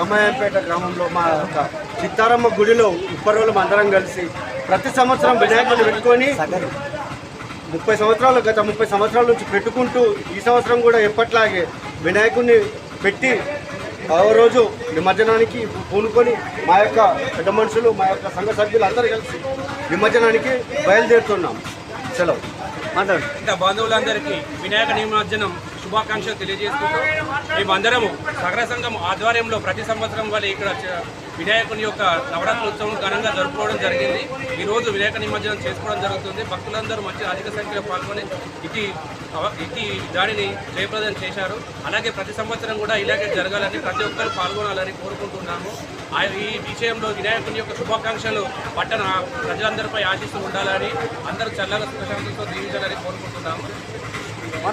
అమ్మాయపేట గ్రామంలో మా యొక్క చిత్తారమ్మ గుడిలో ఉప్పరోలు అందరం కలిసి ప్రతి సంవత్సరం వినాయకులు పెట్టుకొని ముప్పై సంవత్సరాలు గత ముప్పై సంవత్సరాల నుంచి పెట్టుకుంటూ ఈ సంవత్సరం కూడా ఎప్పట్లాగే వినాయకుడిని పెట్టి ఆ రోజు నిమజ్జనానికి పూనుకొని మా యొక్క పెద్ద మనుషులు మా యొక్క సంఘ సభ్యులు అందరూ కలిసి నిమజ్జనానికి బయలుదేరుతున్నాం. సెలవు. మాట్లాడు బాంధవులందరికీ బంధువులందరికీ వినాయక నిమజ్జనం శుభాకాంక్షలు తెలియజేస్తున్నాం మేమందరము సగర సంఘం ఆధ్వర్యంలో ప్రతి సంవత్సరం వల్ల ఇక్కడ వినాయకుని యొక్క నవరాత్రోత్సవం ఘనంగా జరుపుకోవడం జరిగింది. ఈరోజు వినాయక నిమజ్జనం చేసుకోవడం జరుగుతుంది. భక్తులందరూ మంచి అధిక సంఖ్యలో పాల్గొని ఇది అవ- ఇది దానిని జయప్రదం చేశారు. అలాగే ప్రతి సంవత్సరం కూడా ఇలాగే జరగాలని ప్రతి ఒక్కరు పాల్గొనాలని కోరుకుంటున్నాము. ఆ- ఈ విషయంలో వినాయకుని యొక్క శుభాకాంక్షలు పట్టణ ప్రజలందరిపై ఆశిస్తూ ఉండాలని అందరూ చల్లగా సుఖశాంతితో దీవించాలని కోరుకుంటున్నాము.